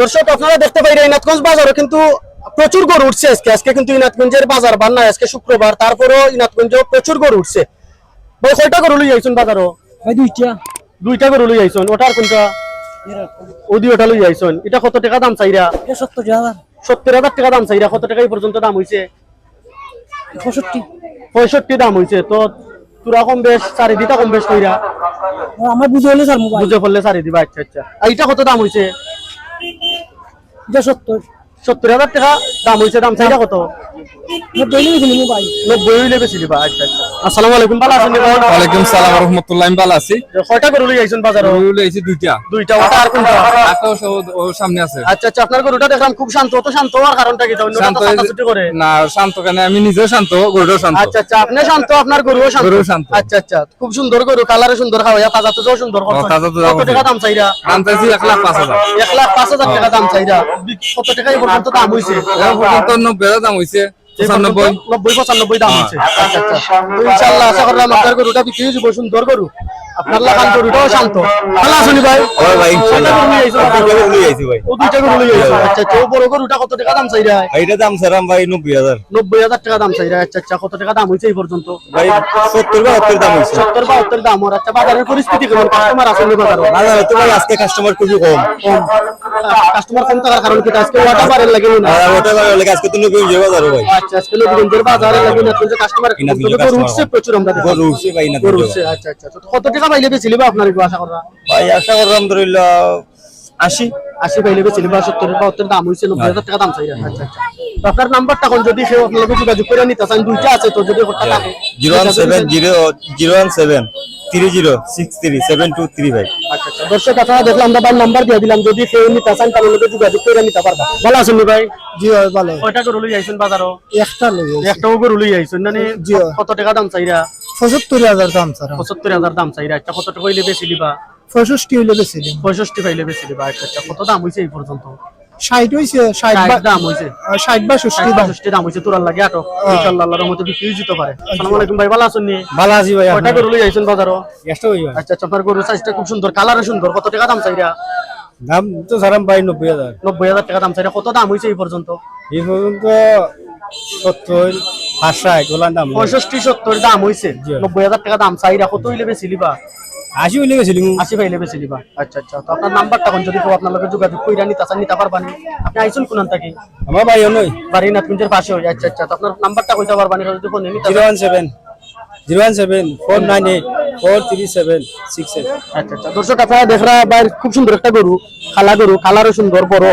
দর্শক আপনারা দেখতে পাইরে ইনাতগঞ্জ বাজারও কিন্তু প্রচুর গরু উঠছে আজকে। আজকে কিন্তু ইনাতগঞ্জের বাজার বার নাই আজকে শুক্রবার তারপরেও ইনাতগঞ্জ প্রচুর গরু উঠছে। ভাই কয়টা গরু লই আইছুন বাজারও? ভাই দুইটা। দুইটা গরু লই আইছুন ওটার কোনটা? ওদি ওটা লই আইছুন। এটা কত টাকা দাম চাইরা? সত্তর হাজার সত্তর হাজার টাকা দাম চাইরা কত টাকা এই পর্যন্ত দাম হইছে? পঁয়ষট্টি। পঁয়ষট্টি দাম হইছে। তো তোরা কম বেশ চারি দিটা কম বেশ কইরা। আমার বুঝে হলে স্যার বুঝে পড়লে চারি দিবা আচ্ছা। আচ্ছা এটা কত দাম হইছে? এটা সত্তর হাজার টাকা দাম হইছে দাম চাইরা কত? আচ্ছা আচ্ছা। আসসালামু আলাইকুম ভালো আছেন ওয়ালাইকুম সালাম রহমতুল্লাহ আমি ভালো আছি। কয়টা গরু লই আইছেন বাজারও গরু লইছি দুইটা। দুইটা ওটা আর কোনটা? একটা ও- ও সামনে আছে। আচ্ছা আচ্ছা আপনার গরুটা দেখলাম খুব শান্ত তো শান্ত হওয়ার কারণটা কি? তাহলে শান্ত শান্ত এই যে- করে? না শান্ত কেন? আমি নিজেও শান্ত গরুটাও শান্ত। আচ্ছা আচ্ছা আপনি শান্ত আপনার গরুও শান্ত। গরুও শান্ত। আচ্ছা আচ্ছা খুব সুন্দর গরু কালারে সুন্দর খাওয়া তাজা তো সুন্দর কত টাকা দাম চাইরা? দাম চাইছি এক লাখ পাঁচ হাজার। এক লাখ পাঁচ হাজার টাকা দাম চাইরা। কত পর্যন্ত দাম হইছে। পর্যন্ত দাম পঁচানব্বই। নব্বই পঁচানব্বই দাম হচ্ছে আচ্ছা আচ্ছা তো ইনশাল্লাহ আশা করলাম আপনার গরুটা বিক্রি যাব সুন্দর গরু। আপনার লাগান গরুটাও শান্ত। ভালো আছেন ভাই। হয় ভাই, গরু নিয়ে আইছো? দুইটা গরু নিয়ে আইছি ভাই। ও দুইটা গরু নিয়ে আইছো। আচ্ছা আচ্ছা। বড় গরুটা কত টাকা দাম চাইরা? এইটা দাম ভাই টাকা দাম চাইরা। আচ্ছা আচ্ছা। কত টাকা দাম হয়েছে এই পর্যন্ত? ভাই সত্তর বাহাত্তর দাম হয়েছে সত্তর বাহাত্তর দাম। ওর আচ্ছা বাজারের পরিস্থিতি কেমন? কাস্টমার আসেন বাজার? বাজারে তো ভাই আজকে কাস্টমার খুবই কম। কাস্টমার কম থাকার কারণ কি আজকে ওয়াটা বারে লাগে না। আর ওয়াটা বারে লাগে। আজকে তো লোকজন যে বাজারে ভাই। আচ্ছা আজকে লোকজন যে বাজারে লাগে না কিন্তু কাস্টমার কিন্তু রুটসে প্রচুর আমরা দেখো। রুটসে ভাই না রুটসে আচ্ছা আচ্ছা তো কত টাকা পাইলে বেচিলিবা আপনার একটু আশা করা? ভাই আশা করি আলহামদুলিল্লাহ 80 80 পাইলে বেচিলিবা 70 75 দাম হইছে 90 হাজার টাকা দাম চাই হ্যাঁ। আচ্ছা আচ্ছা। আপনার নাম্বারটা কোন? যদি কেউ আপনার যোগাযোগ করে নিতে চান দুইটা আছে তো যদি হঠাৎ হ্যাঁ। থাকে। 017 0 017 three zero six three seven two three ভাই। আচ্ছা আচ্ছা। দর্শক আপনারা দেখলাম দাবার নাম্বার দিয়ে দিলাম। যদি কেউ নিতে চান তাহলে লগে যোগাযোগ করে নিতে পারবা। ভালো আছেন ভাই? জি হয় ভালো। কয়টা গরু লই আইছেন বাজারও? একটা লই একটাও গরু লই আইছেন মানে জি। কত টাকা দাম চাইরা? পঁচাত্তর হাজার দাম স্যার। পঁচাত্তর হাজার দাম চাইরা। আচ্ছা কত টাকা হইলে বেশি দিবা? পঁয়ষট্টি হইলে বেশি দিন পঁয়ষট্টি পাইলে বেশি দিবা। আচ্ছা আচ্ছা। কত দাম হইছে এই পর্যন্ত? ষাট হইছে ষাট দাম হইছে। ষাট বা ষষ্ঠি দাম। পঁয়ষট্টি দাম হইছে তোরার লাগে আটো ইনশাআল্লাহ আল্লাহর রহমতে বিক্রি যেতে পারে। আসসালামু আলাইকুম ভাই ভালো আছেন নি? ভালো আছি ভাই কয়টা গরু লই আইছেন বাজারও একটা হই আচ্ছা আচ্ছা আপনার গরুর সাইজটা খুব সুন্দর কালারও সুন্দর। কত টাকা দাম চাইরা? দাম তো সারাম ভাই নব্বই হাজার। নব্বই হাজার টাকা দাম চাইরা। কত দাম হইছে এই পর্যন্ত? এই পর্যন্ত সত্তর পাঁচ ষাট দাম। পঁয়ষট্টি সত্তর দাম হইছে। নব্বই হাজার টাকা দাম চাইরা কত হইলে বেশি লিবা? আশি হইলে বেশি দিন আশি পাইলে বেশি লিবা। আচ্ছা আচ্ছা। তো আপনার নাম্বারটা কোন? যদি কেউ আপনার লগে যোগাযোগ কইরা নিতে চান নিতে পারবানি আপনি আইসুন কোন থাকি আমার ভাই নই বাড়ি নাথকুঞ্জের পাশে হই আচ্ছা আচ্ছা। তো আপনার নাম্বারটা কইতে পারবানি যদি ফোন নিতে zero one seven. Zero one seven four nine eight four three seven six eight. আচ্ছা আচ্ছা। দর্শক আপনারা দেখরা বাইর খুব সুন্দর একটা গরু খালা গরু। কালারও সুন্দর বড়।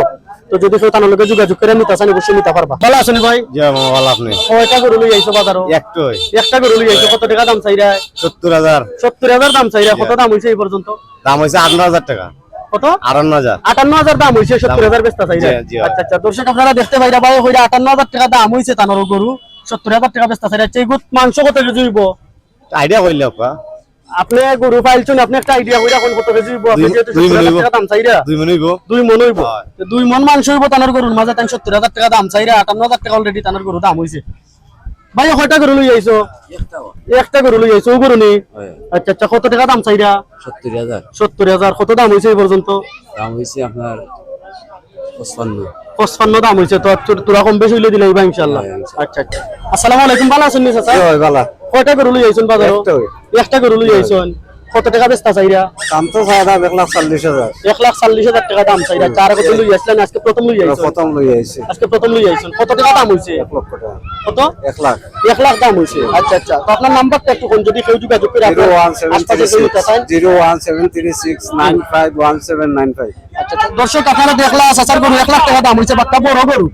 তো যদি কেউ তার লগে যোগাযোগ করে নিতে চান অবশ্যই নিতে পারবা। ভালো আছেন ভাই? ভালো আপনি? কয়টা গরু লই আইছো বাজারও? একটাই। একটা গরু লই আইছো কত টাকা দাম চাইরা? সত্তর হাজার। সত্তর হাজার দাম চাইরা কত দাম হইছে এই পর্যন্ত? দাম হয়েছে আটান্ন হাজার টাকা। কত? আটান্ন হাজার। দাম হইছে সত্তর হাজার বেচতা চাইরা। জি, জি। আচ্ছা আচ্ছা দর্শক আপনারা দেখতে ভাই আটান্ন হাজার টাকা দাম হইছে তানোর গরু। সত্তর হাজার টাকা বেচতা চাইরা সেই মাংস কত কেজি হইব? আইডিয়া করলে আপা। আপনি গরু পাইছেন আপনি একটা আইডিয়া হইরা কোন কত কেজি হইব? আপনি যেহেতু। টাকা দাম চাইরা। দুই মনে হইব। দুই মন হইব। হয়। দুই মন মাংস হইব তানোর গরুর মাঝে তান সত্তর হাজার টাকা দাম চাইরা আটান্ন হাজার টাকা অলরেডি তানোর গরু দাম হইছে। ভাই কয়টা গরু লই আইছো? একটা গরু। লই আইছো ও গরু নি আচ্ছা আচ্ছা কত টাকা দাম চাইরা? সত্তর হাজার। সত্তর হাজার কত দাম হইছে এই পর্যন্ত? দাম হয়েছে আপনার পঁচপান্ন। পঁচপান্ন দাম হইছে তো তোর- তোরা কম বেশি হইলে দিলে ইবা ইনশাল্লাহ আচ্ছা আচ্ছা। আসসালামু আলাইকুম ভালো আছেন নি চাচা ভাই ভালো। কয়টা গরু লই আইছেন একটাই। একটা গরু। লই আইছেন। কত টাকা বেচতা চাইরা? দাম তো চাই দাম এক লাখ চল্লিশ হাজার। এক লাখ চল্লিশ হাজার টাকা দাম চাইরা। চার কত লই আসলেন আজকে প্রথম লই আইছেন। প্রথম লই আইছে। আজকে প্রথম লই আইছেন। কত টাকা দাম হইছে? এক লক্ষ টাকা। কত? এক লাখ। এক লাখ দাম হইছে। আচ্ছা আচ্ছা। তো আপনার নাম্বারটা একটু কোন যদি কেউ যোগাযোগ করে জিরো ওয়ান সেভেন থ্রি চান zero one seven three six nine five one seven nine five. আচ্ছা আচ্ছা, দর্শক আপনারা দেখলা চাচার গরু এক লাখ টাকা দাম হইছে বাচ্চা বড় গরু।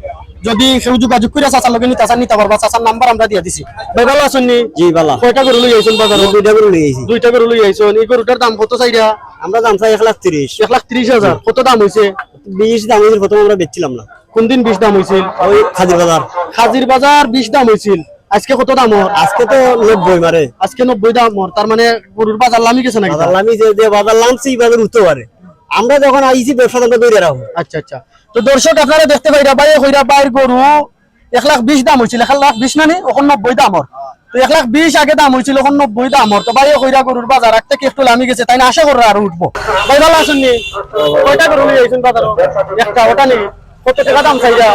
যদি কেউ যোগাযোগ করে চাচার লগে নিতে চান নিতে পারবা চাচার নাম্বার আমরা দিয়ে দিছি। ভাই ভালো আছেন নি? জি ভালো। কয়টা গরু লই আইছেন বাজারে? দুইটা করে লই আইছি। দুইটা গরু লই আইছেন। এই গরুটার দাম কত চাইরা? আমরা দাম চাই এক লাখ তিরিশ। এক লাখ ত্রিশ হাজার। কত দাম হইছে? বিশ দাম হয়েছিল প্রথম আমরা বেচছিলাম না। কোন দিন বিশ দাম হইছিল ওই খাদির বাজার। হাজির বাজার বিশ দাম হইছিল আজকে কত দাম ওর আজকে তো নব্বই মারে। আজকে নব্বই দাম ওর তার মানে গরুর বাজার লামি গেছে নাকি? বাজার লামি যে বাজার লামছি বাজার উঠতে পারে। আমরা যখন আইছি ব্যবসা দামটা দৌড়ে রাখব আচ্ছা আচ্ছা। তো দর্শক আপনারা দেখতে পাইরা ভাই হইরা বাইর গরু এক লাখ বিশ দাম হয়েছিল এক লাখ বিশ মানে ওখান নব্বই দাম তো এক লাখ বিশ আগে দাম হয়েছিল এখন নব্বই দাম তো ভাই কইরা গরুর বাজার রাখতে কি একটু লামি গেছে তাই না? আশা করো আরও উঠবো। ভাই ভালো আছেন নি? কয়টা গরু নিয়ে আইছেন বাজার? একটা ওটা নেই কত টাকা দাম চাইরা?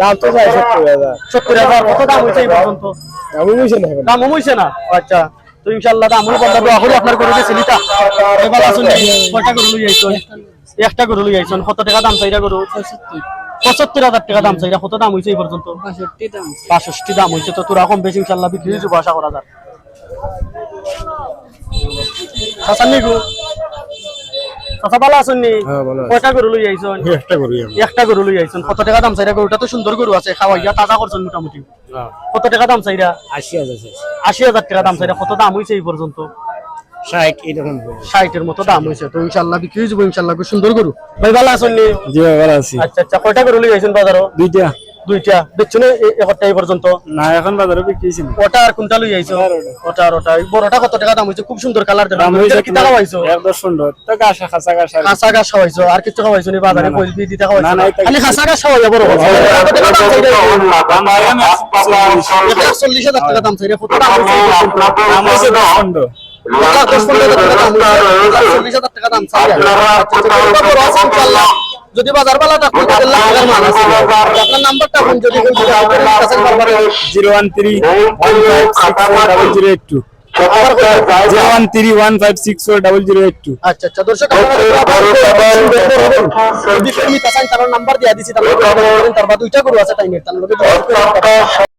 দাম তো চাই সত্তর হাজার। সত্তর হাজার। কত দাম হয়েছে এই পর্যন্ত? বুঝছি না দাম কমইছে না? আচ্ছা। তো ইনশাআল্লাহ দাম হলো বন্ধ দোয়া করি আপনার গরু গেছে লিটা ভাই ভালো কয়টা গরু লই আইছন? একটা গরু লই আইছন। কত টাকা দাম চাইরা গরু? পঁচাত্তর হাজার টাকা দাম চাইরা। কত দাম হইছে এই পর্যন্ত? 65 দাম। হয়েছে তো তোরা কম বেশি ইনশাআল্লাহ বিক্রি হইছে আশা করা যায়। হাসান নি গো কথা ভালো আছেন নি? হ্যাঁ, ভালো আছি। কয়টা গরু লই আইছেন? একটা করি একটা গরু লই আইছেন। কত টাকা দাম চাইরা গরুটা তো সুন্দর গরু আছে খাওয়াইয়া তাজা করছেন মোটামুটি। কত টাকা দাম চাইরা? আশি হাজার চাইছি। আশি হাজার টাকা দাম চাইরা। কত দাম হয়েছে এই পর্যন্ত ষাট এরকম ষাটের মতো দাম হয়েছে তো ইনশাল্লাহ বিক্রি হয়ে যাব ইনশাল্লাহ। খুব সুন্দর গরু। ভাই ভালো আছেন নি? জি ভাই ভালো আছি। আচ্ছা আচ্ছা কয়টা গরু লই আইছেন বাজারও দুইটা। দুইটা। দেখছ একটা এই পর্যন্ত? না এখন বাজারে বিক্রি হয়েছি না। ওটা আর কোনটা লই আইছো? ওটা। আর ওটা। বড়টা কত টাকা দাম হইছে? খুব সুন্দর কালার দাম হয়েছে কি টাকা খাওয়াইছো এক দশ পনেরো তো গাছা খাসা গাছা কাঁচা গাছ খাওয়াইছো আর কিছু খাওয়াইছো নি? বাজারে কইল বি দিতে খাওয়াইছো? না, খালি কাঁচা গাছ খাওয়াইয়া বড় কথা টাকা দাম চাইরে কত হইছে টাকা দাম হইছে, হাজার টাকা দাম চাইরে যদি বাজার বালা থাকতো লাখ টাকার মাল আছে আপনার নাম্বারটা ফোন যদি zero one three double zero eight two আচ্ছা আচ্ছা দর্শক তার নাম্বার দিয়ে দিছি তাহলে তার দুইটা গরু আছে টাইমের তার